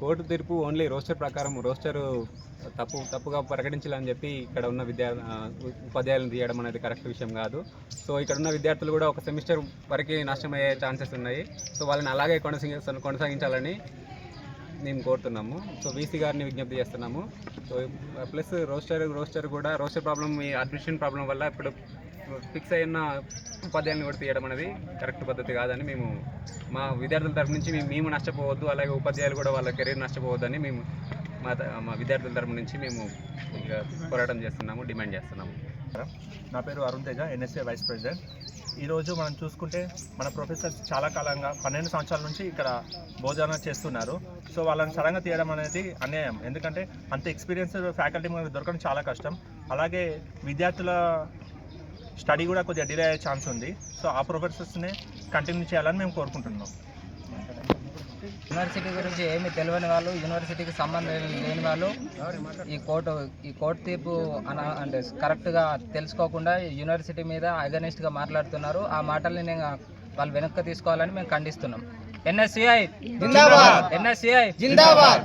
Court తీర్పు only roster ప్రకారం roster తప్పు తప్పుగా ప్రకటించాలని చెప్పి ఇక్కడ ఉన్న విద్యా ఉపాధ్యాయులను తీయడం అనేది కరెక్ట్ విషయం కాదు. సో ఇక్కడ ఉన్న విద్యార్థులు కూడా ఒక సెమిస్టర్ వరకు నష్టమయ్యే ఛాన్సెస్ ఉన్నాయి. సో వాళ్ళని అలాగే కొనసాగి కొనసాగించాలని మేము కోరుతున్నాము. సో వీసీ గారిని విజ్ఞప్తి చేస్తున్నాము. సో ప్లస్ రోస్టర్ రోస్టర్ కూడా రోస్టర్ ప్రాబ్లం మీ అడ్మిషన్ ప్రాబ్లం వల్ల ఇప్పుడు ఫిక్స్ అయిన ఉపాధ్యాయులను కూడా తీయడం అనేది కరెక్ట్ పద్ధతి కాదని మేము మా విద్యార్థుల తరపు నుంచి మేము మేము నష్టపోవద్దు అలాగే ఉపాధ్యాయులు కూడా వాళ్ళ కెరీర్ నష్టపోవద్దని మేము మా మా విద్యార్థుల తరపు నుంచి మేము ఇక పోరాటం చేస్తున్నాము డిమాండ్ చేస్తున్నాము. నా పేరు Arun Teja NSA vice president ఈరోజు మనం చూసుకుంటే మన ప్రొఫెసర్స్ చాలా కాలంగా పన్నెండు సంవత్సరాల నుంచి ఇక్కడ బోధన చేస్తున్నారు. సో వాళ్ళని సడన్గా తీయడం అనేది అన్యాయం. ఎందుకంటే అంత ఎక్స్పీరియన్స్ ఫ్యాకల్టీ మనకు దొరకడం చాలా కష్టం. అలాగే విద్యార్థుల స్టడీ కూడా కొద్దిగా డిలే అయ్యే ఛాన్స్ ఉంది. సో ఆ ప్రొఫెసర్స్ని కంటిన్యూ చేయాలని మేము కోరుకుంటున్నాం. యూనివర్సిటీ గురించి ఏమీ తెలియని వాళ్ళు యూనివర్సిటీకి సంబంధం లేని వాళ్ళు ఈ కోర్టు ఈ కోర్టు తీర్పు అన అంటే కరెక్ట్గా తెలుసుకోకుండా యూనివర్సిటీ మీద అగనిస్ట్గా మాట్లాడుతున్నారు. ఆ మాటల్ని నేను వాళ్ళు వెనక్కి తీసుకోవాలని మేము ఖండిస్తున్నాం. NSCI NSCI! జిందాబాద్!